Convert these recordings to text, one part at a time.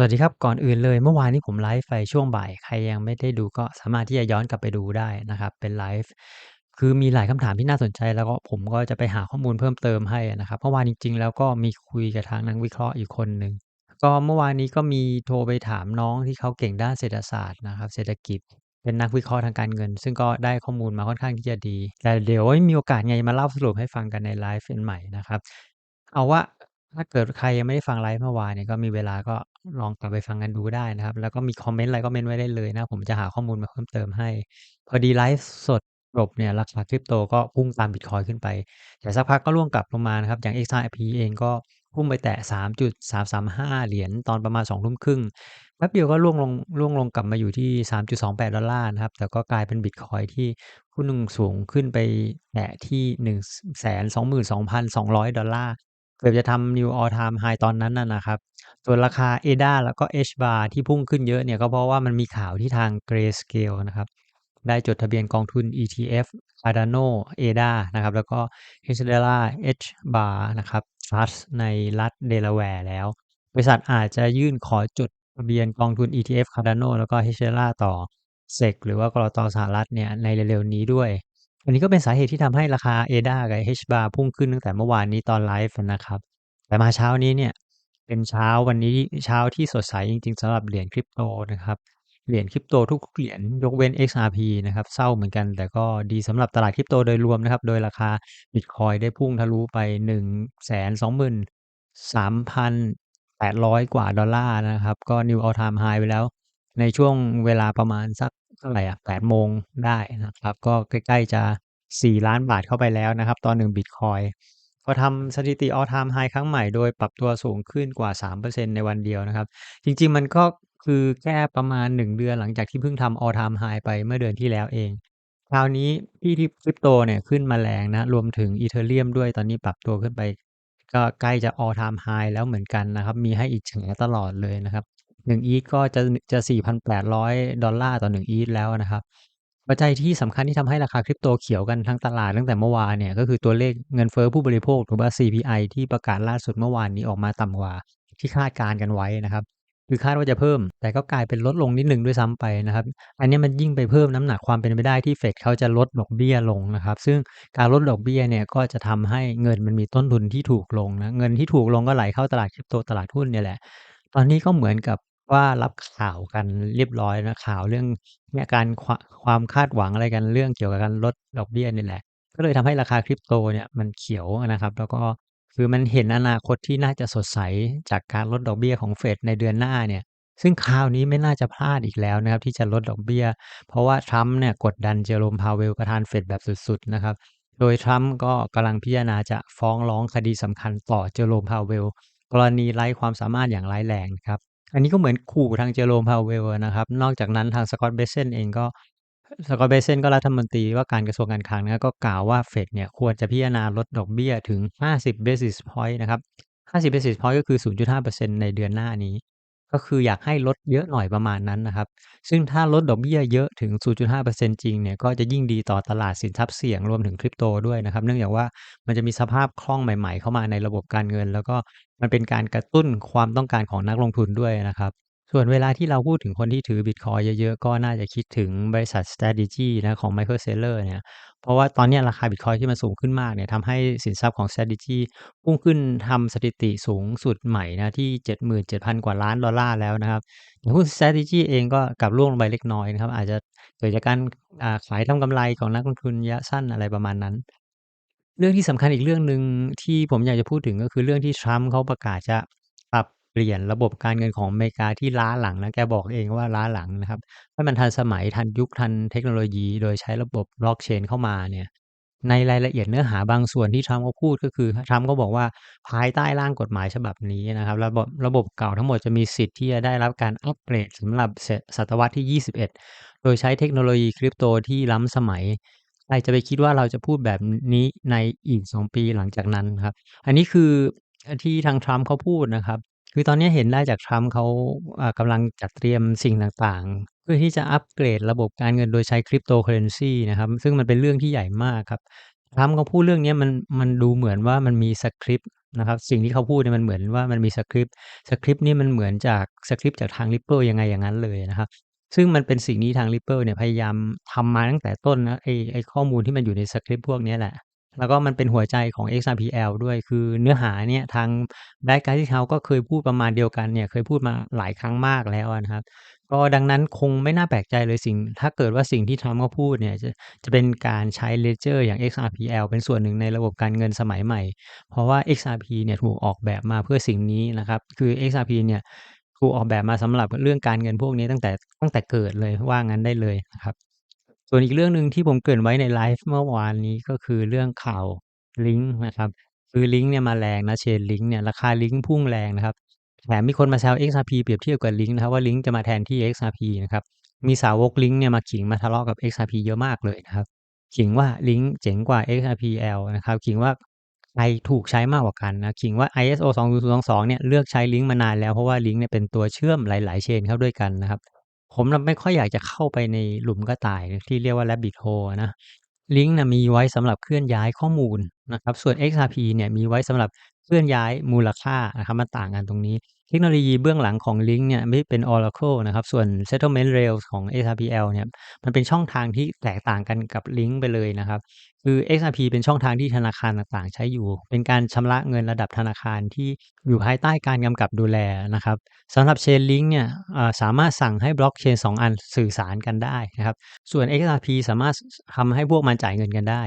สวัสดีครับ ก่อนอื่นเลยเมื่อวานนี้ผมไลฟ์ไปช่วงบ่าย ใครยังไม่ได้ดูก็สามารถที่จะย้อนกลับไปดูได้นะครับ เป็นไลฟ์คือมีหลายคำถามที่น่าสนใจ แล้วก็ผมก็จะไปหาข้อมูลเพิ่มเติมให้นะครับเมื่อวานจริง ๆ แล้วก็มีคุยกับทางนักวิเคราะห์อีกคนหนึ่งก็เมื่อวานนี้ก็มีโทรไปถามน้องที่เขาเก่งด้านเศรษฐศาสตร์นะครับ เศรษฐกิจเป็นนักวิเคราะห์ทางการเงิน ซึ่งก็ได้ข้อมูลมาค่อนข้างที่จะดี แต่เดี๋ยวไว้มีโอกาสไงมาเล่าสรุปให้ฟังกันในไลฟ์อันใหม่นะครับ เอาว่าถ้าเกิดใครยังไม่ได้ฟังไลฟ์เมื่อวานเนี่ยก็มีเวลาก็ ลองกลับไปฟังกันดูได้นะครับ แล้วก็มีคอมเมนต์อะไรก็เมนไว้ได้เลยนะ ผมจะหาข้อมูลมาเพิ่มเติมให้ พอดีไลฟ์สดจบเนี่ยราคา Crypto ก็พุ่งตามบิตคอยขึ้นไป แต่สักพักก็ร่วงกลับลงมานะครับ อย่าง XRP เองก็พุ่งไปแตะ 3.335 เหรียญตอนประมาณ20:30แป๊บเดียวก็ร่วงลงร่วงลงกลับมาอยู่ที่ $3.28 นะครับ แต่ก็กลายเป็นบิตคอยที่หุ้นสูงขึ้นไปแตะที่ 122,200 เกือบจะทำ New All Time High ตอนนั้นน่ะนะครับ ส่วนราคา ADA แล้วก็ HBAR ที่พุ่งขึ้นเยอะเนี่ยก็เพราะว่ามันมีข่าวที่ทาง Grayscale นะครับ ได้จดทะเบียนกองทุน ETF Cardano ADA นะครับ แล้วก็ Hedera HBAR นะครับ Trust ในรัฐ Delaware แล้ว บริษัทอาจจะยื่นขอจดทะเบียนกองทุน ETF Cardano แล้วก็ Hedera ต่อ SEC หรือว่ากลต.สหรัฐเนี่ยในเร็วๆนี้ด้วย อันนี้ก็เป็นสาเหตุที่ทำให้ราคา ADA กับ HBAR พุ่งขึ้นตั้งแต่เมื่อวานนี้ตอนไลฟ์นะครับ แต่มาเช้านี้เนี่ยเป็นเช้าวันนี้เช้าที่สดใสจริงๆสำหรับเหรียญ Crypto นะครับ เหรียญ Crypto ทุกเหรียญยกเว้น XRP นะครับเศร้าเหมือนกัน แต่ก็ดีสำหรับตลาด Crypto โดยรวมนะครับ โดยราคาบิตคอยได้พุ่งทะลุไป 123,800 กว่าดอลลาร์นะครับ ก็ New All Time High ไปแล้ว ในช่วงเวลาประมาณสัก เท่าไหร่อะ8โมงได้นะครับ ก็ใกล้ๆจะ $4,000,000 เข้าไปแล้วนะครับ ต่อ1บิตคอยน์ก็ทำสถิติ All Time High ครั้งใหม่โดยปรับตัวสูงขึ้นกว่า 3%ในวันเดียวนะครับ จริงๆมันก็คือแค่ประมาณ 1 เดือนหลังจากที่เพิ่งทำ All Time High ไปเมื่อเดือนที่แล้วเอง คราวนี้ที่ที่ Crypto เนี่ยขึ้นมาแรงนะ รวมถึง Ethereum ด้วยตอนนี้ปรับตัวขึ้นไป ก็ใกล้จะ All Time High แล้วเหมือนกันนะครับ มีให้อีกแฉตลอดเลยนะครับ 1 ETH ก็จะจะ $4,800 ต่อ1 ETH แล้วนะครับ ปัจจัยที่สำคัญที่ทำให้ราคา Crypto เขียวกันทั้งตลาดตั้งแต่เมื่อวานเนี่ย ก็คือตัวเลขเงินเฟ้อผู้บริโภคหรือว่า CPI ที่ประกาศล่าสุดเมื่อวานนี้ออกมาต่ำกว่า ที่คาดการณ์กันไว้นะครับคือคาดว่าจะเพิ่ม แต่ก็กลายเป็นลดลงนิดหนึ่งด้วยซ้ำไปนะครับ อันนี้มันยิ่งไปเพิ่มน้ำหนักความเป็นไปได้ที่เฟดเขาจะลดดอกเบี้ยลงนะครับ ซึ่งการลดดอกเบี้ยเนี่ยก็จะทำให้เงินมันมีต้นทุนที่ถูกลงนะ เงินที่ถูกลงก็ไหลเข้าตลาด Crypto ตลาดหุ้นเนี่ยแหละ ตอนนี้ก็เหมือนกับ ว่า รับข่าวกันเรียบร้อยนะ ข่าวเรื่องเนี่ยการ ควาความคาดหวังอะไรกัน เรื่องเกี่ยวกับการลดดอกเบี้ยนี่แหละ ก็เลยทำให้ราคา Crypto เนี่ยมันเขียวอะนะครับ แล้วก็คือมันเห็นอนาคตที่น่าจะสดใสจากการลดดอกเบี้ยของเฟดในเดือนหน้าเนี่ย ซึ่งคราวนี้ไม่น่าจะพลาดอีกแล้วนะครับที่จะลดดอกเบี้ย เพราะว่า Trump เนี่ยกดดัน Jerome Powell ประธานเฟดแบบสุด ๆ นะครับ โดย Trump ก็กำลังพิจารณาจะฟ้องร้องคดีสำคัญต่อ Jerome Powell กรณีไร้ความสามารถอย่างร้ายแรงครับ อันนี้ก็เหมือนขู่ทาง Jerome Powell อะนะครับ นอกจากนั้นทาง Scott Bessent เองก็ Scott Bessent ก็รัฐมนตรีว่าการกระทรวงการคลังนะก็กล่าวว่าเฟดเนี่ยควรจะพิจารณาลดดอกเบี้ยถึง 50 basis point นะครับ 50 basis point ก็คือ 0.5%ในเดือนหน้านี้ ก็คืออยากให้ลดเยอะหน่อยประมาณนั้นนะครับ ซึ่งถ้าลดดอกเบี้ยเยอะถึง 0.5%จริงเนี่ยก็จะยิ่งดีต่อตลาดสินทรัพย์เสี่ยงรวมถึง Crypto ด้วยนะครับ เนื่องจากว่ามันจะมีสภาพคล่องใหม่ๆ เข้ามาในระบบการเงิน แล้วก็ มันเป็นการกระตุ้นความต้องการของนักลงทุนด้วยนะครับ ส่วนเวลาที่เราพูดถึงคนที่ถือบิตคอยเยอะๆ ก็น่าจะคิดถึงบริษัท Strategy นะของ Michael Saylor เนี่ยเพราะว่าตอนนี้ราคาบิตคอยที่มันสูงขึ้นมากเนี่ยทำให้สินทรัพย์ของ Strategy พุ่งขึ้นทำสถิติสูงสุดใหม่นะที่ 77,000 กว่าล้านดอลลาร์แล้วนะครับหุ้น Strategy เองก็กลับร่วงลงไปเล็กน้อยนะครับอาจจะเกิดจากการขายทำกำไรของนักลงทุนระยะสั้นอะไรประมาณนั้น เรื่องที่สำคัญอีกเรื่องหนึ่งที่ผมอยากจะพูดถึงก็คือเรื่องที่ Trump เขาประกาศจะปรับเปลี่ยนระบบการเงินของอเมริกาที่ล้าหลังนะแกบอกเองว่าล้าหลังนะครับให้มันทันสมัยทันยุคทันเทคโนโลยี โดยใช้ระบบ Blockchain เข้ามาเนี่ยในรายละเอียดเนื้อหาบางส่วนที่ Trump เขาพูดก็คือ Trump ก็บอกว่าภายใต้ร่างกฎหมายฉบับนี้นะครับ ระบบระบบเก่าทั้งหมดจะมีสิทธิ์ที่จะได้รับการอัปเกรดสำหรับศตวรรษที่ 21 โดยใช้เทคโนโลยี Crypto ที่ล้ำสมัย ใครจะไปคิดว่าเราจะพูดแบบนี้ในอีก2ปีหลังจากนั้นครับ อันนี้คือที่ทาง Trump เขาพูดนะครับ คือตอนนี้เห็นได้จาก Trump เขาอ่ากำลังจัดเตรียมสิ่งต่างๆ เพื่อที่จะอัปเกรดระบบการเงินโดยใช้ Cryptocurrency นะครับ ซึ่งมันเป็นเรื่องที่ใหญ่มากครับ Trump เขาพูดเรื่องนี้มันมันดูเหมือนว่ามันมีสกริปต์นะครับสิ่งที่เขาพูดเนี่ยมันเหมือนว่ามันมีสคริปต์สคริปต์นี่มันเหมือนจากสคริปต์จากทาง Ripple ยังไงอย่างงั้นเลยนะครับ ซึ่งมันเป็นสิ่งที่ทาง Ripple เนี่ยพยายามทำมาตั้งแต่ต้นนะ ไอ้ ไอ้ข้อมูลที่มันอยู่ในสคริปต์พวกเนี้ยแหละ แล้วก็มันเป็นหัวใจของ XRPL ด้วย คือเนื้อหาเนี่ยทาง Black Lives House ก็เคยพูดประมาณเดียวกันเนี่ย เคยพูดมาหลายครั้งมากแล้วนะครับ ก็ดังนั้นคงไม่น่าแปลกใจเลยสิ่ง ถ้าเกิดว่าสิ่งที่ Trump เขาพูดเนี่ยจะจะเป็นการใช้ Ledger อย่าง XRPL เป็นส่วนหนึ่งในระบบการเงินสมัยใหม่ เพราะว่า XRP เนี่ยถูกออกแบบมาเพื่อสิ่งนี้นะครับ คือ XRP เนี่ย ถูออกแบบมาสำหรับเรื่องการเงินพวกนี้ตั้งแต่ตั้งแต่เกิดเลยว่างั้นได้เลยนะครับ ส่วนอีกเรื่องหนึ่งที่ผมเกริ่นไว้ในไลฟ์เมื่อวานนี้ก็คือเรื่องข่าวลิงก์นะครับคือลิงก์เนี่ยมาแรงนะ Chain Link เนี่ยราคาลิงก์พุ่งแรงนะครับแถมมีคนมาแซว XRP เปรียบเทียบกับลิงก์นะครับว่าลิงก์จะมาแทนที่ XRP นะครับมีสาวกลิงก์เนี่ยมาขิงมาทะเลาะกับ XRP เยอะมากเลยนะครับขิงว่าลิงก์เจ๋งกว่า XRPL นะครับขิงว่า ใครถูกใช้มากกว่ากันนะคิงว่า ISO 20022เนี่ยเลือกใช้ลิงก์มานานแล้วเพราะว่าลิงก์เนี่ยเป็นตัวเชื่อมหลาย ๆ เชนเข้าด้วยกันนะครับ ผมไม่ค่อยอยากจะเข้าไปในหลุมกระต่ายที่เรียกว่า Rabbit Hole นะลิงก์น่ะมีไว้สำหรับเคลื่อนย้ายข้อมูลนะครับส่วน XRP เนี่ยมีไว้สำหรับเคลื่อนย้ายมูลค่านะครับมันต่างกันตรงนี้ เทคโนโลยีเบื้องหลังของลิงก์เนี่ยไม่เป็น Oracle นะครับ ส่วน Settlement Rails ของ XRPL เนี่ยมันเป็นช่องทางที่แตกต่างกันกับลิงก์ไปเลยนะครับ คือ XRP เป็นช่องทางที่ธนาคารต่างๆ ใช้อยู่ เป็นการชำระเงินระดับธนาคารที่อยู่ภายใต้การกำกับดูแลนะครับสำหรับ Chain Link เนี่ยสามารถสั่งให้บล็อกเชน2 อันสื่อสารกันได้นะครับ ส่วน XRP สามารถทำให้พวกมันจ่ายเงินกันได้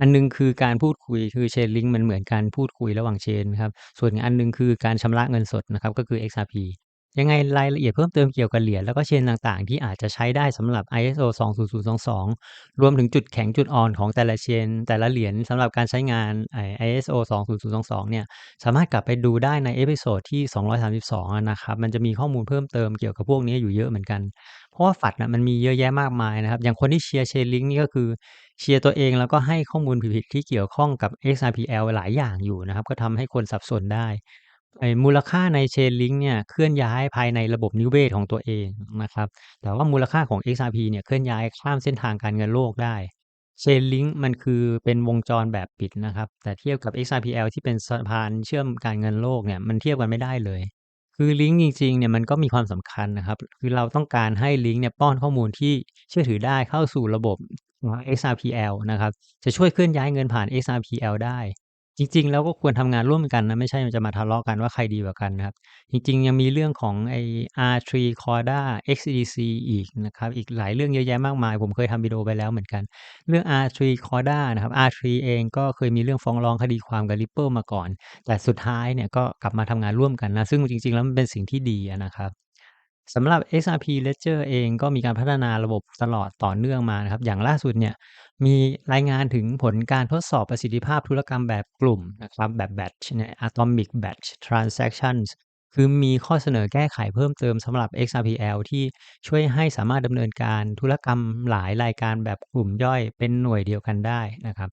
อันหนึ่งคือการพูดคุยคือ Chain Link มันเหมือนการพูดคุยระหว่าง Chain ครับ ส่วนอันหนึ่งคือการชำระเงินสดนะครับก็คือ XRP ยังไงรายละเอียดเพิ่มเติมเกี่ยวกับเหรียญแล้วก็ Chain ต่างๆ ที่อาจจะใช้ได้สำหรับ ISO 20022 รวมถึงจุดแข็งจุดอ่อนของแต่ละ Chain แต่ละเหรียญสำหรับการใช้งาน ISO 20022 เนี่ยสามารถกลับไปดูได้ในเอพิโซดที่ 232 นะครับ มันจะมีข้อมูลเพิ่มเติมเกี่ยวกับพวกนี้อยู่เยอะเหมือนกัน เพราะว่า FAT น่ะมันมีเยอะแยะมากมายนะครับ อย่างคนที่เชียร์ Chain Link นี่ก็คือ เชียร์ตัวเองแล้วก็ให้ข้อมูลผิดๆที่เกี่ยวข้องกับ XRPL หลายอย่างอยู่นะครับ ก็ทำให้คนสับสนได้มูลค่าใน Chain Link เนี่ยเคลื่อนย้ายภายในระบบนิเวศของตัวเองนะครับ แต่ว่ามูลค่าของ XRP เนี่ยเคลื่อนย้ายข้ามเส้นทางการเงินโลกได้ Chain Link มันคือเป็นวงจรแบบปิดนะครับ แต่เทียบกับ XRPL ที่เป็นสะพานเชื่อมการเงินโลกเนี่ยมันเทียบกันไม่ได้เลย คือลิงก์จริงๆเนี่ยมันก็มีความสำคัญนะครับ คือเราต้องการให้ลิงก์เนี่ยป้อนข้อมูลที่เชื่อถือได้เข้าสู่ระบบ XRPL นะครับ จะช่วยเคลื่อนย้ายเงินผ่าน XRPL ได้ จริง ๆ แล้วก็ควรทำงานร่วมกันนะ ไม่ใช่จะมาทะเลาะกันว่าใครดีกว่ากันนะครับ จริง ๆ ยังมีเรื่องของไอ้ R3 Corda XDC อีกนะครับ อีกหลายเรื่องเยอะแยะมากมาย ผมเคยทำวิดีโอไปแล้วเหมือนกัน เรื่อง R3 Corda นะครับ R3 เองก็เคยมีเรื่องฟ้องร้องคดีความกับ Ripple มาก่อน แต่สุดท้ายเนี่ยก็กลับมาทำงานร่วมกันนะ ซึ่งจริง ๆ แล้วมันเป็นสิ่งที่ดีนะครับ สำหรับ XRP Ledger เองก็มีการพัฒนาระบบตลอดต่อเนื่องมานะครับ อย่างล่าสุดเนี่ยมีรายงานถึงผลการทดสอบประสิทธิภาพธุรกรรมแบบกลุ่มนะครับแบบ Batch เนี่ย Atomic Batch Transactions คือมีข้อเสนอแก้ไขเพิ่มเติมสำหรับ XRPL ที่ช่วยให้สามารถดำเนินการธุรกรรมหลายรายการแบบกลุ่มย่อยเป็นหน่วยเดียวกันได้นะครับ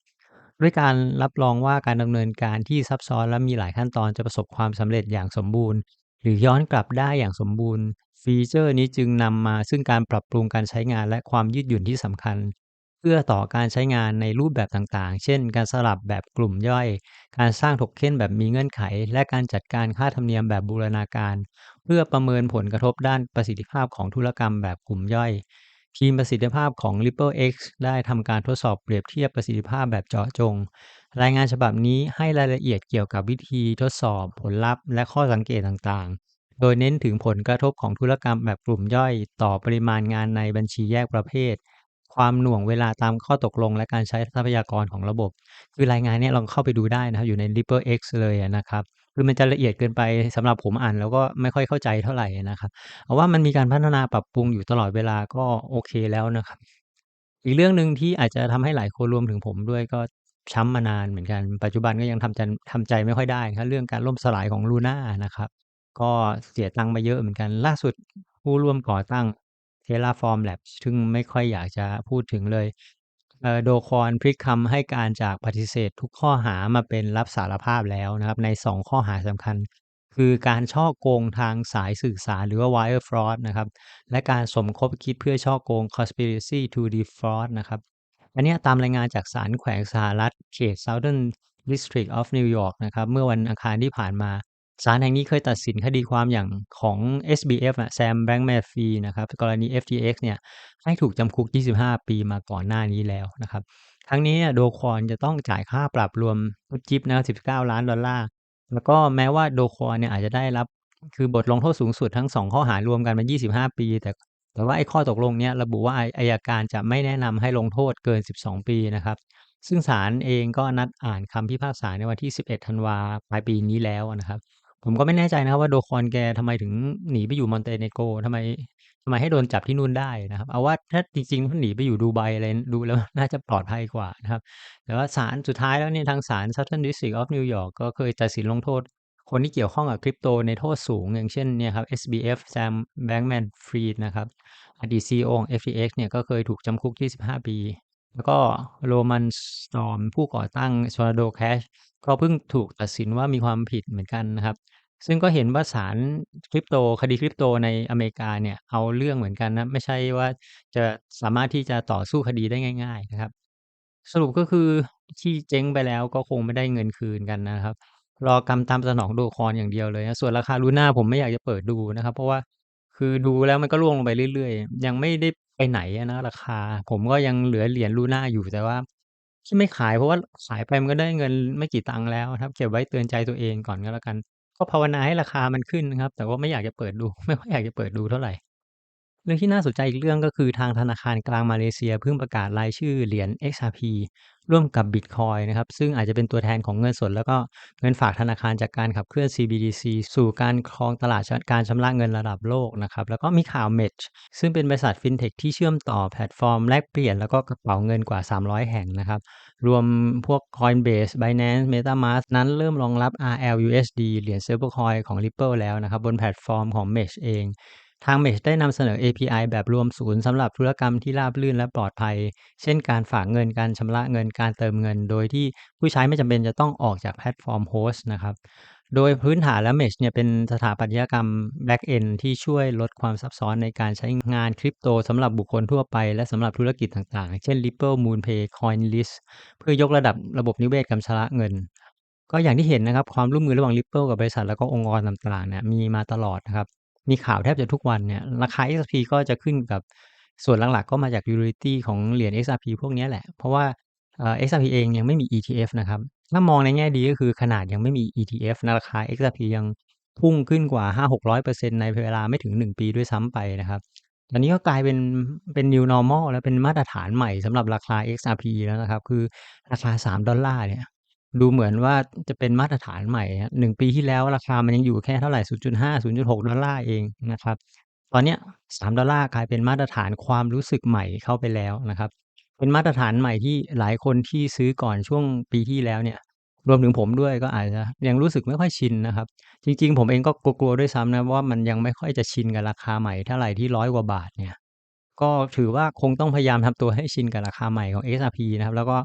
ด้วยการรับรองว่าการดำเนินการที่ซับซ้อนและมีหลายขั้นตอนจะประสบความสำเร็จอย่างสมบูรณ์ หรือย้อนกลับได้อย่างสมบูรณ์ ฟีเชอร์นี้จึงนำมาซึ่งการปรับปรุงการใช้งานและความยืดหยุ่นที่สำคัญเอื้อต่อการใช้งานในรูปแบบต่างๆ เช่น การสลับแบบกลุ่มย่อย การสร้างโทเค็นแบบมีเงื่อนไข และการจัดการค่าธรรมเนียมแบบบูรณาการ เพื่อประเมินผลกระทบด้านประสิทธิภาพของธุรกรรมแบบกลุ่มย่อย ทีมประสิทธิภาพของ RippleX ได้ทำการทดสอบเปรียบเทียบประสิทธิภาพแบบเจาะจง รายงานฉบับนี้ให้รายละเอียดเกี่ยวกับวิธีทดสอบผลลัพธ์ และข้อสังเกตต่างๆ โดยเน้นถึงผลกระทบของธุรกรรมแบบกลุ่มย่อย ต่อปริมาณงานในบัญชีแยกประเภท ความหน่วงเวลาตามข้อตกลง และการใช้ทรัพยากรของระบบ คือรายงานนี้ลองเข้าไปดูได้นะครับอยู่ใน RippleX เลยนะครับคือมันจะละเอียดเกินไปสำหรับผมอ่านแล้วก็ไม่ค่อยเข้าใจเท่าไหร่นะครับเอาว่ามันมีการพัฒนาปรับปรุงอยู่ตลอดเวลาก็โอเคแล้วนะครับ อีกเรื่องหนึ่งที่อาจจะทำให้หลายคนรวมถึงผมด้วยก็ช้ำมานานเหมือนกัน ปัจจุบันก็ยังทำจันทำใจไม่ค่อยได้ครับเรื่องการล่มสลายของ Luna นะครับ ก็เสียตังค์ไปเยอะเหมือนกัน ล่าสุดผู้ร่วมก่อตั้ง Terraform Lab ซึ่งไม่ค่อยอยากจะพูดถึงเลยเอ่อ Do Kwon พลิกคำให้การจากปฏิเสธทุกข้อหามาเป็นรับสารภาพแล้วนะครับ ใน 2 ข้อหาสำคัญ คือการฉ้อโกงทางสายสื่อสารหรือว่า Wire Fraud นะครับ และการสมคบคิดเพื่อฉ้อโกง Conspiracy to Defraud นะครับ อันนี้ตามรายงานจากศาลแขวงสหรัฐเขต Southern District of New York นะครับ เมื่อวันอังคารที่ผ่านมา ศาลแห่งนี้เคยตัดสินคดีความอย่างของ SBF อะ Sam Bankman-Fried นะครับกรณี FTX เนี่ยให้ถูกจำคุก 25 ปีมาก่อนหน้านี้แล้วนะครับ ทั้งนี้โดคอนจะต้องจ่ายค่าปรับรวมจิ๊บนะครับ19 ล้านดอลลาร์ แล้วก็แม้ว่าโดคอนเนี่ยอาจจะได้รับคือบทลงโทษสูงสุดทั้ง 2 ข้อหารวมกันเป็น25 ปี แต่แต่ว่าไอ้ข้อตกลงเนี้ยระบุว่าอายการจะไม่แนะนำให้ลงโทษเกิน 12 ปีนะครับซึ่งศาลเองก็นัดอ่านคำพิพากษาในวันที่ 11 ธันวาปลายปีนี้แล้วนะครับ ผมก็ไม่แน่ใจนะครับว่าโดคอนแกทำไมถึงหนีไปอยู่มอนเตเนโกรทำไมทำไมให้โดนจับที่นู่นได้นะครับ เอาว่าถ้าจริงๆถ้าหนีไปอยู่ดูไบอะไรดูแล้วน่าจะปลอดภัยกว่านะครับ แต่ว่าศาลสุดท้ายแล้วเนี่ยทางศาล Southern District of New York ก็เคยตัดสินลงโทษ คนที่เกี่ยวข้องกับคริปโตในโทษสูง อย่างเช่นเนี่ยครับ SBF Sam Bankman-Fried นะครับอดีต CEO ของ FTX เนี่ยก็เคยถูกจำคุก25ปี แล้วก็โรมันสตอร์มผู้ก่อตั้ง Tornado Cash ก็เพิ่งถูกตัดสินว่ามีความผิดเหมือนกันนะครับ ซึ่งก็เห็นว่าศาลคริปโตคดีคริปโตในอเมริกาเนี่ยเอาเรื่องเหมือนกันนะไม่ใช่ว่าจะสามารถที่จะต่อสู้คดีได้ง่าย ๆ นะครับ สรุปก็คือที่เจ๊งไปแล้วก็คงไม่ได้เงินคืนกันนะครับ รอกรรมตามสนองโดคอนอย่างเดียวเลยนะส่วนราคาลูน่าผมไม่อยากจะเปิดดูนะครับ เพราะว่าคือดูแล้วมันก็ร่วงลงไปเรื่อยๆ ยังไม่ได้ ไปไหนอะนะราคา ผมก็ยังเหลือเหรียญลูน่าอยู่ แต่ว่าที่ไม่ขาย เพราะว่าขายไปมันก็ได้เงินไม่กี่ตังค์แล้วครับ เก็บไว้เตือนใจตัวเองก่อนก็แล้วกัน ก็ภาวนาให้ราคามันขึ้นนะครับ แต่ว่าไม่อยากจะเปิดดู ไม่ค่อยอยากจะเปิดดูเท่าไหร่ เรื่องที่น่าสนใจอีกเรื่องก็คือทางธนาคารกลางมาเลเซียเพิ่งประกาศรายชื่อเหรียญ XRP ร่วมกับบิตคอยน์นะครับ ซึ่งอาจจะเป็นตัวแทนของเงินสด แล้วก็เงินฝากธนาคารจากการขับเคลื่อน CBDC สู่การครองตลาดการชำระเงินระดับโลกนะครับ แล้วก็มีข่าว Mesh ซึ่งเป็นบริษัทฟินเทคที่เชื่อมต่อแพลตฟอร์มแลกเปลี่ยนแล้วก็กระเป๋าเงินกว่า 300 แห่งนะครับ รวมพวก Coinbase Binance MetaMask นั้นเริ่มรองรับ RLUSD เหรียญ Stablecoin ของ Ripple แล้วนะครับบนแพลตฟอร์มของ Mesh เอง ทาง Mesh ได้นำเสนอ API แบบรวมศูนย์สำหรับธุรกรรมที่ราบรื่นและปลอดภัย เช่นการฝากเงิน การชำระเงิน การเติมเงิน โดยที่ผู้ใช้ไม่จำเป็นจะต้องออกจากแพลตฟอร์มโฮสต์นะครับ โดยพื้นฐานแล้ว Mesh เนี่ยเป็นสถาปัตยกรรม Back-end ที่ช่วยลดความซับซ้อนในการใช้งานคริปโตสำหรับบุคคลทั่วไป และสำหรับธุรกิจต่างๆ เช่น Ripple MoonPay CoinList เพื่อยกระดับระบบนิเวศการชำระเงินก็อย่างที่เห็นนะครับ ความร่วมมือระหว่าง Ripple กับบริษัทแล้วก็องค์กรต่างๆเนี่ยมีมาตลอดนะครับ มีข่าวแทบจะทุกวันเนี่ย ราคา XRP ก็จะขึ้นกับส่วนหลักๆ ก็มาจาก utility ของเหรียญ XRP พวกนี้แหละ เพราะว่า XRP เองยังไม่มี ETF นะครับ ถ้ามองในแง่ดีก็คือขนาดยังไม่มี ETF นะราคา XRP ยังพุ่งขึ้นกว่า500-600%ในเวลาไม่ถึง 1 ปีด้วยซ้ำไปนะครับตอนนี้ก็กลายเป็นเป็น new normal แล้วเป็นมาตรฐานใหม่สำหรับราคา XRP แล้วนะครับ คือราคา $3 เนี่ย ดูเหมือนว่าจะเป็นมาตรฐานใหม่หนึ่งปีที่แล้วราคามันยังอยู่แค่เท่าไหร่ 0.5 $0.6 เองนะครับ ตอนเนี้ย $3 กลายเป็นมาตรฐานความรู้สึกใหม่เข้าไปแล้วนะครับ เป็นมาตรฐานใหม่ที่หลายคนที่ซื้อก่อนช่วงปีที่แล้วเนี่ย รวมถึงผมด้วยก็อาจจะยังรู้สึกไม่ค่อยชินนะครับ จริง ๆ ผมเองก็กลัวๆด้วยซ้ำนะว่ามันยังไม่ค่อยจะชินกับราคาใหม่เท่าไหร่ที่100กว่าบาทเนี่ยก็ถือว่าคงต้องพยายามทำตัวให้ชินกับราคาใหม่ของ XRP นะครับ แล้วก็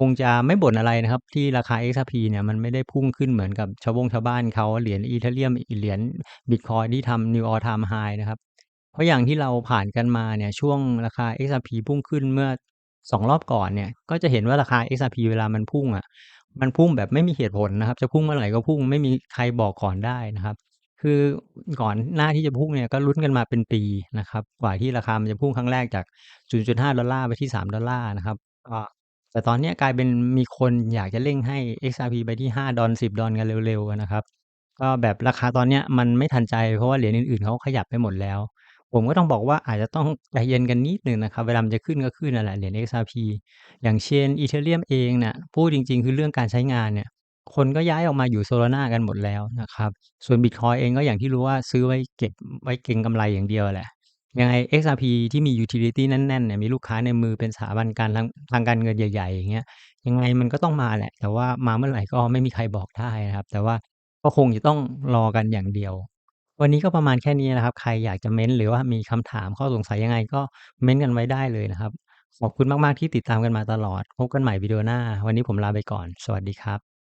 คงจะไม่บ่นอะไรนะครับ ที่ราคา XRP เนี่ยมันไม่ได้พุ่งขึ้นเหมือนกับชาวบงชาวบ้านเขาเหรียญ Ethereum เหรียญบิตคอยที่ทำ New All Time High นะครับ เพราะอย่างที่เราผ่านกันมาเนี่ยช่วงราคา XRP พุ่งขึ้นเมื่อ2รอบก่อนเนี่ย ก็จะเห็นว่าราคา XRP เวลามันพุ่งอะมันพุ่งแบบไม่มีเหตุผลนะครับ จะพุ่งเมื่อไหร่ก็พุ่งไม่มีใครบอกก่อนได้นะครับ คือก่อนหน้าที่จะพุ่งเนี่ยก็ลุ้นกันมาเป็นปีนะครับ กว่าที่ราคามันจะพุ่งครั้งแรกจาก $0.5 ไปที่ $3 นะครับก็ แต่ตอนนี้กลายเป็นมีคนอยากจะเร่งให้ XRP ไปที่ $5 $10 ดอลกันเร็วๆนะครับ ก็แบบราคาตอนนี้มันไม่ทันใจเพราะว่าเหรียญอื่นๆเขาขยับไปหมดแล้ว ผมก็ต้องบอกว่าอาจจะต้องใจเย็นกันนิดหนึ่งนะครับ เวลามันจะขึ้นก็ขึ้นนั่นแหละเหรียญ XRP อย่างเช่น Ethereum เองเนี่ยพูดจริงๆ คือเรื่องการใช้งานเนี่ยคนก็ย้ายออกมาอยู่ Solana กันหมดแล้วนะครับ ส่วนบิตคอยเองก็อย่างที่รู้ว่าซื้อไว้เก็บไว้เก็งกำไรอย่างเดียวแหละ ยังไง XRP ที่มี utility แน่นๆเนี่ยมีลูกค้าในมือเป็นสถาบันการทางทางการเงินใหญ่ ๆ อย่างเงี้ยยังไงมันก็ต้องมาแหละ แต่ว่ามาเมื่อไหร่ก็ไม่มีใครบอกได้นะครับ แต่ว่าก็คงจะต้องรอกันอย่างเดียว วันนี้ก็ประมาณแค่นี้นะครับ ใครอยากจะเม้นต์หรือว่ามีคำถามข้อสงสัยยังไงก็เม้นต์กันไว้ได้เลยนะครับขอบคุณมาก ๆ ที่ติดตามกันมาตลอด พบกันใหม่วิดีโอหน้า วันนี้ผมลาไปก่อน สวัสดีครับ